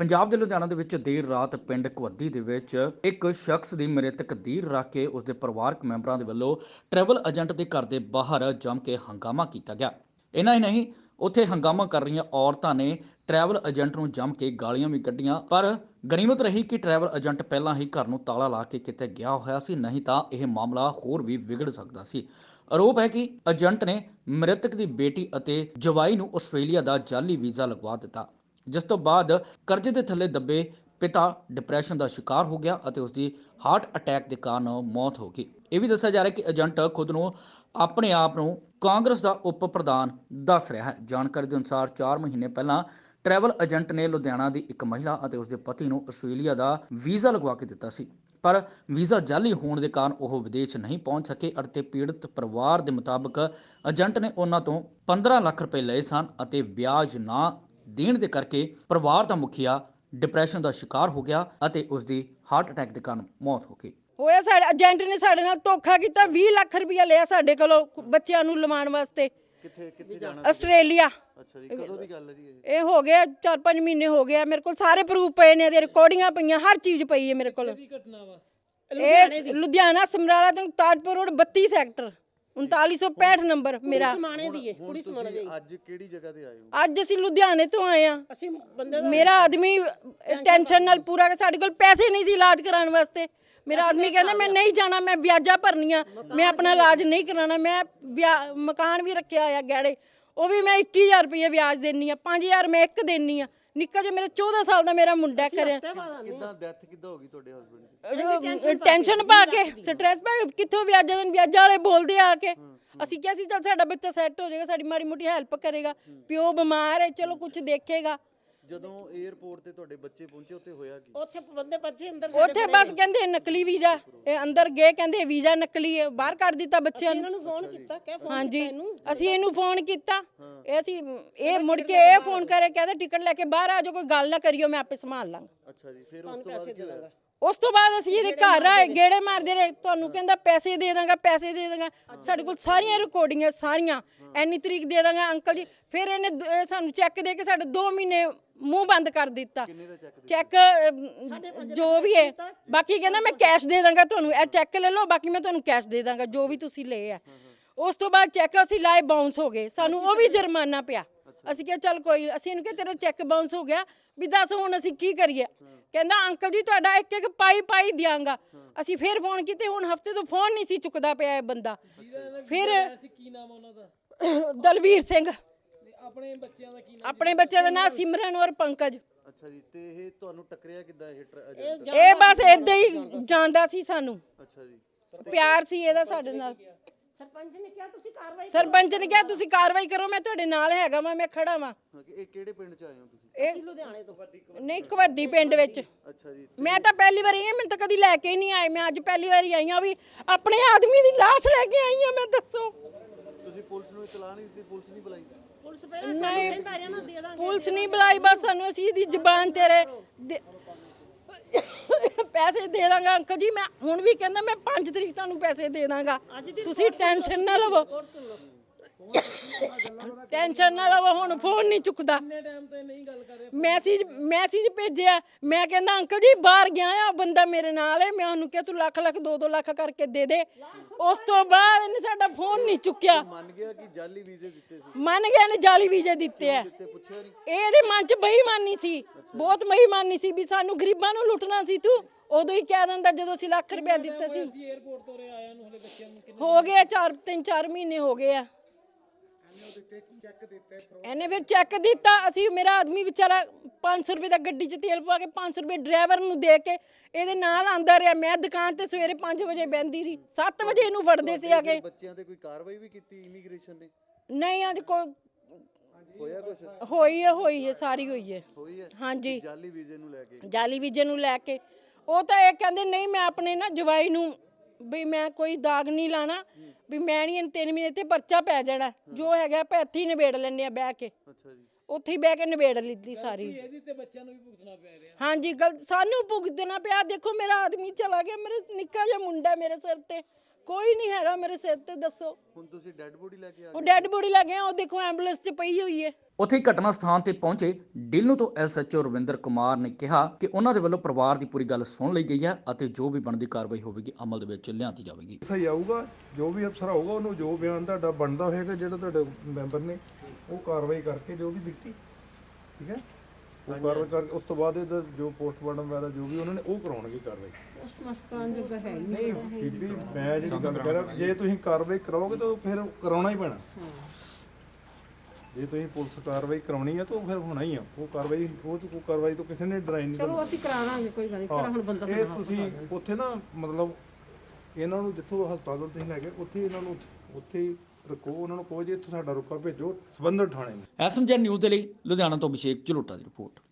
ਪੰਜਾਬ ਦੇ ਲੁਧਿਆਣਾ ਦੇ ਵਿੱਚ ਦੇਰ ਰਾਤ ਪਿੰਡ ਕੁਹੱਦੀ ਦੇ ਵਿੱਚ ਇੱਕ ਸ਼ਖਸ ਦੀ ਮ੍ਰਿਤਕ ਦੀਰ ਰੱਖ ਕੇ ਉਸ ਦੇ ਪਰਿਵਾਰਕ ਮੈਂਬਰਾਂ ਦੇ ਵੱਲੋਂ ਟਰੈਵਲ ਏਜੰਟ ਦੇ ਘਰ ਦੇ ਬਾਹਰ ਜੰਮ ਕੇ ਹੰਗਾਮਾ ਕੀਤਾ ਗਿਆ। ਇਨਾ ਹੀ ਨਹੀਂ, ਉੱਥੇ ਹੰਗਾਮਾ ਕਰ ਰਹੀਆਂ ਔਰਤਾਂ ਨੇ ਟਰੈਵਲ ਏਜੰਟ ਨੂੰ ਜੰਮ ਕੇ ਗਾਲੀਆਂ ਵੀ ਕੱਢੀਆਂ, ਪਰ ਗਨੀਮਤ ਰਹੀ ਕਿ ਟਰੈਵਲ ਏਜੰਟ ਪਹਿਲਾਂ ਹੀ ਘਰ ਨੂੰ ਤਾਲਾ ਲਾ ਕੇ ਕਿਤੇ ਗਿਆ ਹੋਇਆ ਸੀ, ਨਹੀਂ ਤਾਂ ਇਹ ਮਾਮਲਾ ਹੋਰ ਵੀ ਵਿਗੜ ਸਕਦਾ ਸੀ। ਆਰੋਪ ਹੈ ਕਿ ਏਜੰਟ ਨੇ ਮ੍ਰਿਤਕ ਦੀ ਬੇਟੀ ਅਤੇ ਜਵਾਈ ਨੂੰ ਆਸਟ੍ਰੇਲੀਆ ਦਾ ਜਾਲੀ ਵੀਜ਼ਾ ਲਗਵਾ ਦਿੱਤਾ। ਜਿਸ ਤੋਂ ਬਾਅਦ ਕਰਜ਼ੇ ਦੇ ਥੱਲੇ ਦੱਬੇ ਪਿਤਾ ਡਿਪਰੈਸ਼ਨ ਦਾ ਸ਼ਿਕਾਰ ਹੋ ਗਿਆ ਅਤੇ ਉਸ ਦੀ ਹਾਰਟ ਅਟੈਕ ਦੇ ਕਾਰਨ ਮੌਤ ਹੋ ਗਈ। ਇਹ ਵੀ ਦੱਸਿਆ ਜਾ ਰਿਹਾ ਕਿ ਏਜੰਟ ਖੁਦ ਨੂੰ ਆਪਣੇ ਆਪ ਨੂੰ ਕਾਂਗਰਸ ਦਾ ਉਪ ਪ੍ਰਧਾਨ ਦੱਸ ਰਿਹਾ ਹੈ। ਜਾਣਕਾਰੀ ਦੇ ਅਨੁਸਾਰ 4 ਮਹੀਨੇ ਪਹਿਲਾਂ ਟਰੈਵਲ ਏਜੰਟ ਨੇ ਲੁਧਿਆਣਾ ਦੀ ਇੱਕ ਮਹਿਲਾ ਅਤੇ ਉਸ ਦੇ ਪਤੀ ਨੂੰ ਆਸਟ੍ਰੇਲੀਆ ਦਾ ਵੀਜ਼ਾ ਲਗਵਾ ਕੇ ਦਿੱਤਾ ਸੀ। ਪਰ ਵੀਜ਼ਾ ਜਾਲੀ ਹੋਣ ਦੇ ਕਾਰਨ ਉਹ ਵਿਦੇਸ਼ ਨਹੀਂ ਪਹੁੰਚ ਸਕੇ ਅਤੇ ਪੀੜਤ ਪਰਿਵਾਰ ਦੇ ਮੁਤਾਬਕ ਏਜੰਟ ਨੇ ਉਹਨਾਂ ਤੋਂ 15 ਲੱਖ ਰੁਪਏ ਲਏ ਸਨ ਅਤੇ ਵਿਆਜ ਨਾ ਦੇਣ ਦੇ ਕਰਕੇ ਪਰਿਵਾਰ ਦਾ ਮੁਖੀਆ ਡਿਪਰੈਸ਼ਨ ਦਾ ਸ਼ਿਕਾਰ ਹੋ ਗਿਆ ਅਤੇ ਉਸ ਦੀ ਹਾਰਟ ਅਟੈਕ ਦੇ ਕਾਰਨ ਮੌਤ ਹੋ ਗਈ। ਹੋਇਆ ਸਾਡੇ ਏਜੰਟ ਨੇ ਸਾਡੇ ਨਾਲ ਧੋਖਾ ਕੀਤਾ 20 ਲੱਖ ਰੁਪਇਆ ਲਿਆ ਸਾਡੇ ਕੋਲੋਂ ਬੱਚਿਆਂ ਨੂੰ ਲਵਾਉਣ ਵਾਸਤੇ। ਕਿੱਥੇ ਕਿੱਥੇ ਜਾਣਾ ਆਸਟ੍ਰੇਲੀਆ। ਅੱਛਾ ਜੀ ਕਦੋਂ ਦੀ ਗੱਲ ਹੈ ਜੀ ਇਹ? ਇਹ ਹੋ ਗਿਆ 4-5 ਮਹੀਨੇ ਹੋ ਗਏ ਆ ਮੇਰੇ ਕੋਲ ਸਾਰੇ ਪ੍ਰੂਫ ਪਏ ਨੇ ਇਹਦੇ ਰਿਕਾਰਡਿੰਗਾਂ ਪਈਆਂ ਹਰ ਚੀਜ਼ ਪਈ ਹੈ ਮੇਰੇ ਕੋਲ। ਇਹ ਲੁਧਿਆਣਾ ਸਮਰਾਲਾ ਤੋਂ ਤਾਜਪੁਰ ਰੋਡ 32 ਸੈਕਟਰ। 3965 ਨੰਬਰ ਮੇਰਾ। ਹੁਣ ਤੁਸੀਂ ਅੱਜ ਕਿਹੜੀ ਜਗ੍ਹਾ ਤੇ ਆਏ ਹੋ? ਅੱਜ ਅਸੀਂ ਲੁਧਿਆਣੇ ਤੋਂ ਆਏ ਆ ਅਸੀਂ ਬੰਦੇ ਮੇਰਾ ਆਦਮੀ ਟੈਨਸ਼ਨ ਨਾਲ ਪੂਰਾ ਕਿ ਸਾਡੇ ਕੋਲ ਪੈਸੇ ਨਹੀਂ ਸੀ ਇਲਾਜ ਕਰਾਉਣ ਵਾਸਤੇ। ਮੇਰਾ ਆਦਮੀ ਕਹਿੰਦਾ ਮੈਂ ਨਹੀਂ ਜਾਣਾ ਮੈਂ ਵਿਆਜਾਂ ਭਰਨੀਆਂ। ਮੈਂ ਆਪਣਾ ਇਲਾਜ ਨਹੀਂ ਕਰਾਉਣਾ ਮੈਂ ਵਿਆ- ਮਕਾਨ ਵੀ ਰੱਖਿਆ ਹੋਇਆ ਗਹਿੜੇ ਉਹ ਵੀ ਮੈਂ 21000 ਰੁਪਏ ਵਿਆਜ ਦੇਣੀ ਆ 5000 ਮੈਂ ਇੱਕ ਦੇਣੀ ਆ। ਨਿੱਕਾ ਜਿਹਾ ਮੇਰਾ 14 ਸਾਲ ਦਾ ਮੇਰਾ ਮੁੰਡਾ ਕਰਿਆ। ਕਿੱਦਾਂ ਡੈਥ ਕਿੱਦਾਂ ਹੋ ਗਈ ਤੁਹਾਡੇ ਹਸਬੰਡ ਦੀ? ਟੈਨਸ਼ਨ ਪਾ ਕੇ ਸਟ੍ਰੈਸ ਪਾ ਕੇ ਕਿੱਥੋਂ ਵਿਆਜਾਂ ਦੇ ਵਿਆਜਾਂ ਵਾਲੇ ਬੋਲਦੇ ਆ ਕੇ। ਅਸੀਂ ਕਿਹਾ ਸੀ ਚੱਲ ਸਾਡਾ ਬੱਚਾ ਸੈੱਟ ਹੋ ਜਾਏਗਾ ਸਾਡੀ ਮਾੜੀ ਮੋਟੀ ਹੈਲਪ ਕਰੇਗਾ। ਪਿਓ ਬਿਮਾਰ ਹੈ ਚਲੋ ਕੁਝ ਦੇਖੇਗਾ। ਜਦੋਂ 에어ਪੋਰਟ ਤੇ ਤੁਹਾਡੇ ਬੱਚੇ ਪਹੁੰਚੇ ਉੱਥੇ ਹੋਇਆ ਕੀ? ਉੱਥੇ ਬੰਦੇ ਬੱਚੇ ਅੰਦਰ ਉੱਥੇ ਬਸ ਕਹਿੰਦੇ ਨਕਲੀ ਵੀਜ਼ਾ। ਇਹ ਅੰਦਰ ਗਏ ਕਹਿੰਦੇ ਵੀਜ਼ਾ ਨਕਲੀ ਹੈ ਬਾਹਰ ਕੱਢ ਦਿੱਤਾ ਬੱਚਿਆਂ ਨੂੰ। ਇਹਨਾਂ ਨੂੰ ਫੋਨ ਕੀਤਾ ਕਹਿ ਫੋਨ ਹਾਂਜੀ ਅਸੀਂ ਇਹਨੂੰ ਫੋਨ ਕੀਤਾ। ਇਹ ਅਸੀਂ ਇਹ ਮੁੜ ਕੇ ਇਹ ਫੋਨ ਕਰੇ ਕਹਿੰਦੇ ਟਿਕਟ ਲੈ ਕੇ ਬਾਹਰ ਆ ਜਾਓ ਕੋਈ ਗੱਲ ਨਾ ਕਰਿਓ ਮੈਂ ਆਪੇ ਸੰਭਾਲ ਲਾਂਗਾ। ਅੱਛਾ ਜੀ ਫਿਰ ਉਸ ਤੋਂ ਬਾਅਦ ਕੀ ਹੋਇਆ? ਉਸ ਤੋਂ ਬਾਅਦ ਅਸੀਂ ਇਹਦੇ ਘਰ ਆਏ ਗੇੜੇ ਮਾਰਦੇ ਰਹੇ। ਤੁਹਾਨੂੰ ਕਹਿੰਦਾ ਪੈਸੇ ਦੇ ਦਾਂਗਾ ਪੈਸੇ ਦੇ ਦਾਂਗਾ। ਸਾਡੇ ਕੋਲ ਸਾਰੀਆਂ ਰਿਕਾਰਡਿੰਗਾਂ ਸਾਰੀਆਂ। ਐਨੀ ਤਰੀਕ ਦੇ ਦਾਂਗਾ ਅੰਕਲ ਜੀ। ਫਿਰ ਇਹਨੇ ਦ- ਇਹ ਸਾਨੂੰ ਚੈੱਕ ਦੇ ਕੇ ਸਾਡੇ 2 ਮਹੀਨੇ ਮੂੰਹ ਬੰਦ ਕਰ ਦਿੱਤਾ। ਕਿੰਨੇ ਦਾ ਚੈੱਕ ਜੋ ਵੀ ਹੈ। ਬਾਕੀ ਕਹਿੰਦਾ ਮੈਂ ਕੈਸ਼ ਦੇ ਦਾਂਗਾ ਤੁਹਾਨੂੰ। ਇਹ ਚੈੱਕ ਲੈ ਲਓ ਬਾਕੀ ਮੈਂ ਤੁਹਾਨੂੰ ਕੈਸ਼ ਦੇ ਦਾਂਗਾ ਜੋ ਵੀ ਤੁਸੀਂ ਲਏ ਆ। ਉਸ ਤੋਂ ਬਾਅਦ ਚੈੱਕ ਅਸੀਂ ਲਾਏ ਬਾਉਂਸ ਹੋ ਗਏ। ਸਾਨੂੰ ਉਹ ਵੀ ਜੁਰਮਾਨਾ ਪਿਆ। ਅਸੀਂ ਕਿਹਾ ਚੱਲ ਕੋਈ। ਅਸੀਂ ਇਹਨੂੰ ਕਿਹਾ ਤੇਰਾ ਚੈੱਕ ਬਾਉਂਸ ਹੋ ਗਿਆ। ਵੀ ਦੱਸ ਹੁਣ ਅਸੀਂ ਕੀ ਕਰੀਏ? ਕਹਿੰਦਾ ਅੰਕਲ ਜੀ ਤੁਹਾਡਾ ਇੱਕ ਇੱਕ ਪਾਈ ਪਾਈ ਦਿਆਂਗਾ। ਅਸੀਂ ਫਿਰ ਫੋਨ ਕੀਤੇ ਹੁਣ ਹਫ਼ਤੇ ਤੋਂ ਫੋਨ ਨਹੀਂ ਸੀ ਚੁੱਕਦਾ ਪਿਆ ਇਹ ਬੰਦਾ। ਫਿਰ ਅਸੀਂ ਕੀ ਨਾਮ ਉਹਨਾਂ ਦਾ? ਦਲਵੀਰ ਸਿੰਘ। ਆਪਣੇ ਬੱਚਿਆਂ ਦਾ ਕੀ ਨਾਮ ਆਪਣੇ ਬੱਚਿਆਂ ਦਾ ਨਾਮ ਸਿਮਰਨ ਔਰ ਪੰਕਜ। ਅੱਛਾ ਜੀ ਤੇ ਇਹ ਤੁਹਾਨੂੰ ਟੱਕਰਿਆ ਕਿੱਦਾਂ ਇਹ ਟਰ- ਏਜੰਟ ਇਹ ਬਸ ਇਦਾਂ ਹੀ ਜਾਣਦਾ ਸੀ। ਸਾਨੂੰ। ਅੱਛਾ ਜੀ। ਪਿਆਰ ਸੀ ਇਹਦਾ ਸਾਡੇ ਨਾਲ। ਸਰਪੰਚ ਨੇ ਕਿਹਾ ਤੁਸੀਂ ਕਾਰਵਾਈ ਸਰਪੰਚ ਨੇ ਕਿਹਾ ਤੁਸੀਂ ਕਾਰਵਾਈ ਕਰੋ ਮੈਂ ਤੁਹਾਡੇ ਨਾਲ ਹੈਗਾ ਵਾਂ ਮੈਂ ਖੜਾ ਵਾਂ। ਹਾਂ ਕਿ ਇਹ ਕਿਹੜੇ ਪਿੰਡ ਚ ਆਏ ਹੋ ਤੁਸੀਂ? ਇਹ ਲੁਧਿਆਣੇ ਤੋਂ। ਨਹੀਂ ਕਵੱਦੀ ਪਿੰਡ ਵਿੱਚ। ਅੱਛਾ ਜੀ ਮੈਂ ਤਾਂ ਪਹਿਲੀ ਵਾਰੀ ਆਈ ਹਾਂ, ਮੈਨੂੰ ਤਾਂ ਕਦੀ ਲੈ ਕੇ ਹੀ ਨਹੀਂ ਆਏ। ਮੈਂ ਅੱਜ ਪਹਿਲੀ ਵਾਰੀ ਆਈ ਹਾਂ ਵੀ ਆਪਣੇ ਆਦਮੀ ਦੀ ਲਾਸ਼ ਲੈ ਕੇ ਆਈ ਹਾਂ ਮੈਂ ਦੱਸੋ। ਪੁਲਿਸ ਨਹੀਂ ਦਿੱਤੀ ਪੁਲਿਸ ਨਹੀਂ ਬੁਲਾਈ। ਪੁਲਿਸ ਪਹਿਲਾਂ ਸਾਨੂੰ ਕਹਿੰਦਾ ਰਿਹਾ ਨਾ ਦੇ ਦਾਂਗੇ। ਪੁਲਿਸ ਨਹੀਂ ਬੁਲਾਈ ਬਸ ਸਾਨੂੰ ਅਸੀਂ ਇਹਦੀ ਜ਼ੁਬਾਨ ਤੇਰੇ ਦੇ- ਪੈਸੇ ਦੇ ਦਾਂਗਾ ਅੰਕਲ ਜੀ ਮੈਂ ਹੁਣ ਵੀ ਕਹਿੰਦਾ ਮੈਂ 5 ਤਰੀਕ ਤੁਹਾਨੂੰ ਪੈਸੇ ਦੇ ਦਾਂਗਾ। ਤੁਸੀਂ ਟੈਨਸ਼ਨ ਨਾ ਲਵੋ। ਟੈਨਸ਼ਨ ਨਾ ਲਵੋ ਹੁਣ ਫੋਨ ਨਹੀਂ ਚੁੱਕਦਾ। ਕਿੰਨੇ ਟਾਈਮ ਤੋਂ ਇਹ ਨਹੀਂ ਗੱਲ ਕਰ ਰਿਹਾ ਮੈਸੇਜ ਮੈਸੇਜ ਭੇਜਿਆ। ਮੈਂ ਕਹਿੰਦਾ ਅੰਕਲ ਜੀ ਬਾਹਰ ਗਿਆ ਆ ਬੰਦਾ ਮੇਰੇ ਨਾਲ ਹੈ ਮੈਂ ਉਹਨੂੰ ਕਿਹਾ ਤੂੰ ਲੱਖ ਲੱਖ 2-2 ਲੱਖ ਕਰਕੇ ਦੇ ਦੇ। ਉਸ ਤੋਂ ਬਾਅਦ ਇਹਨੇ ਸਾਡਾ ਫੋਨ ਨਹੀਂ ਚੁੱਕਿਆ। ਮੰਨ ਗਿਆ ਕਿ ਜਾਲੀ ਵੀਜ਼ੇ ਦਿੱਤੇ ਸੀ। ਮੰਨ ਗਿਆ ਨੇ ਜਾਲੀ ਵੀਜ਼ੇ ਦਿੱਤੇ ਆ। ਦਿੱਤੇ ਪੁੱਛਿਆ ਨਹੀਂ ਇਹ ਇਹਦੇ ਮਨ 'ਚ ਬੇਈਮਾਨੀ ਸੀ। ਬਹੁਤ ਬੇਈਮਾਨੀ ਸੀ ਵੀ ਸਾਨੂੰ ਗਰੀਬਾਂ ਨੂੰ ਲੁੱਟਣਾ ਸੀ ਤੂੰ। ਉਦੋਂ ਹੀ ਕਹਿ ਦਿੰਦਾ ਜਦੋਂ ਅਸੀਂ ਲੱਖ ਰੁਪਇਆ ਦਿੱਤੇ ਸੀ। ਅਸੀਂ 에어ਪੋਰਟ ਤੋਂ ਰੇ ਆਇਆ ਨੂੰ ਹਲੇ ਬੱਚਿਆਂ ਨੂੰ ਕਿੰਨੇ ਹੋ ਗਏ 4 3 4 ਮਹੀਨੇ ਹੋ ਗਏ ਆ। ਇਹਨੇ ਫਿਰ ਚੈੱਕ ਦਿੱਤਾ ਅਸੀਂ ਮੇਰਾ ਆਦਮੀ ਵਿਚਾਰਾ 500 ਰੁਪਏ ਦਾ ਗੱਡੀ 'ਚ ਤੇਲ ਪਵਾ ਕੇ 500 ਰੁਪਏ ਡਰਾਈਵਰ ਨੂੰ ਦੇ ਕੇ ਇਹਦੇ ਨਾਲ ਆਂਦਾ ਰਿਹਾ। ਮੈਂ ਦੁਕਾਨ ਤੇ ਸਵੇਰੇ 5 ਵਜੇ ਬਹਿੰਦੀ ਰਹੀ 7 ਵਜੇ ਇਹਨੂੰ ਫੜਦੇ ਸੀ ਆ ਕੇ। ਬੱਚਿਆਂ ਤੇ ਕੋਈ ਕਾਰਵਾਈ ਵੀ ਕੀਤੀ ਇਮੀਗ੍ਰੇਸ਼ਨ ਨੇ? ਨਹੀਂ ਅੱਜ ਕੋਈ ਹੋਇਆ ਕੁਛ? ਹੋਈ ਹੈ ਹੋਈ ਹੈ ਸਾਰੀ ਹੋਈ ਹੈ। ਹੋਈ ਹੈ? ਹਾਂਜੀ। ਜਾਲੀ ਵੀਜ਼ੇ ਨੂੰ ਲੈ ਕੇ? ਜਾਲੀ ਵੀਜ਼ੇ ਨੂੰ ਲੈ ਕੇ। ਉਹ ਤਾਂ ਇਹ ਕਹਿੰਦੇ ਨਹੀਂ ਮੈਂ ਆਪਣੇ ਨਾ ਜਵਾਈ ਨੂੰ ਵੀ ਮੈਂ ਕੋਈ ਦਾਗ ਨਹੀਂ ਲਾਣਾ, ਵੀ ਮੈਂ ਨਹੀਂ ਤਿੰਨ ਮਹੀਨੇ ਤੇ ਪਰਚਾ ਪੈ ਜਾਣਾ, ਜੋ ਹੈਗਾ ਆਪਾਂ ਇੱਥੇ ਹੀ ਨਿਬੇੜ ਲੈਣੇ ਆ ਬਹਿ ਕੇ। ਅੱਛਾ ਜੀ। ਉੱਥੇ ਹੀ ਬਹਿ ਕੇ ਨਿਬੇੜ ਲਿੱਤੀ ਸਾਰੀ। ਇਹਦੀ ਤੇ ਬੱਚਿਆਂ ਨੂੰ ਵੀ ਭੁਗਤਣਾ ਪੈ ਰਿਹਾ। ਹਾਂਜੀ ਗਲ ਸਾਨੂੰ ਭੁਗਤਣਾ ਪਿਆ। ਦੇਖੋ ਮੇਰਾ ਆਦਮੀ ਚਲਾ ਗਿਆ। ਮੇਰੇ ਨਿੱਕਾ ਜਿਹਾ ਮੁੰਡਾ ਮੇਰੇ ਸਿਰ ਤੇ। ਕੋਈ ਨਹੀਂ ਹੈਗਾ ਮੇਰੇ ਸਿਰ ਤੇ ਦੱਸੋ। ਹੁਣ ਤੁਸੀਂ ਡੈੱਡ ਬੋਡੀ ਲੈ ਕੇ ਆ ਉਹ ਡੈੱਡ ਬੋਡੀ ਲੱਗੇ ਆ ਉਹ ਦੇਖੋ ਐਂਬੂਲੈਂਸ 'ਚ ਪਈ ਹੋਈ ਹੈ। ਉੱਥੇ ਹੀ ਘਟਨਾ ਸਥਾਨ ਤੇ ਪਹੁੰਚੇ ਡਿਲਨੂ ਤੋਂ ਐਸਐਚਓ ਰਵਿੰਦਰ ਕੁਮਾਰ ਨੇ ਕਿਹਾ ਕਿ ਉਹਨਾਂ ਦੇ ਵੱਲੋਂ ਪਰਿਵਾਰ ਦੀ ਪੂਰੀ ਗੱਲ ਸੁਣ ਲਈ ਗਈ ਹੈ ਅਤੇ ਜੋ ਵੀ ਬਣਦੀ ਕਾਰਵਾਈ ਹੋਵੇਗੀ ਅਮਲ ਦੇ ਵਿੱਚ ਲਿਆਂਦੀ ਜਾਵੇਗੀ। ਸਹੀ ਆਊਗਾ ਜੋ ਵੀ ਅਫਸਰ ਆਊਗਾ ਉਹਨੂੰ ਜੋ ਬਿਆਨ ਤੁਹਾਡਾ ਬਣਦਾ ਹੋਏਗਾ ਜਿਹੜਾ ਤੁਹਾਡੇ ਮੈਂਬਰ ਨੇ ਉਹ ਕਾਰਵਾਈ ਕਰਕੇ ਜੋ ਵੀ ਦਿੱਤੀ ਠੀਕ ਹੈ? ਉਹ ਕਾਰਵਾਈ ਕਰਕੇ ਉਸ ਤੋਂ ਬਾਅਦ ਇਹਦਾ ਜੋ ਪੋਸਟਮਾਰਟਮ ਵਗੈਰਾ ਜੋ ਵੀ ਉਹਨਾਂ ਨੇ ਉਹ ਕਰਾਉਣਗੇ ਕਾਰਵਾਈ। ਨਹੀਂ। ਬੀਬੀ ਮੈਂ ਜਿਹੜੀ ਗੱਲ ਕਰ ਰਿਹਾ ਜੇ ਤੁਸੀਂ ਕਾਰਵਾਈ ਕਰਾਓਗੇ ਤਾਂ ਫਿਰ ਕਰਾਉਣਾ ਹੀ ਪੈਣਾ। ਜੇ ਤੁਸੀਂ ਪੁਲਿਸ ਕਾਰਵਾਈ ਕਰਾਉਣੀ ਹੈ ਤਾਂ ਉਹ ਫਿਰ ਹੋਣਾ ਹੀ ਆ। ਉਹ ਕਾਰਵਾਈ ਉਹ ਤੋਂ ਕੋਈ ਕਾਰਵਾਈ ਤੋਂ ਕਿਸੇ ਨੇ ਡਰਾਈ ਨਹੀਂ ਚਲੋ ਅਸੀਂ ਕਰਾ ਲਾਂਗੇ ਕੋਈ ਗੱਲ ਨਹੀਂ। ਕਿਹੜਾ ਹੁਣ ਬੰਦਾ ਇਹ ਤੁਸੀਂ ਉੱਥੇ ਨਾ ਮਤਲਬ ਇਹਨਾਂ ਨੂੰ ਜਿੱਥੋਂ ਹਸਪਤਾਲ ਤੁਸੀਂ ਲੈ ਗਏ ਉੱਥੇ ਇਹਨਾਂ ਨੂੰ ਉੱਥੇ ਹੀ ਰੱਖੋ ਉਹਨਾਂ ਨੂੰ ਕਹੋ ਜੀ ਇੱਥੋਂ ਸਾਡਾ ਰੁਕਾ ਭੇਜੋ, ਸਬੰਧਤ ਥਾਣੇ ਨੂੰ। ਐਸਐਮਜੀ ਨਿਊਜ਼ ਦੇ ਲਈ ਲੁਧਿਆਣਾ ਤੋਂ ਅਭਿਸ਼ੇਕ ਝਲੋਟਾ ਦੀ ਰਿਪੋਰਟ।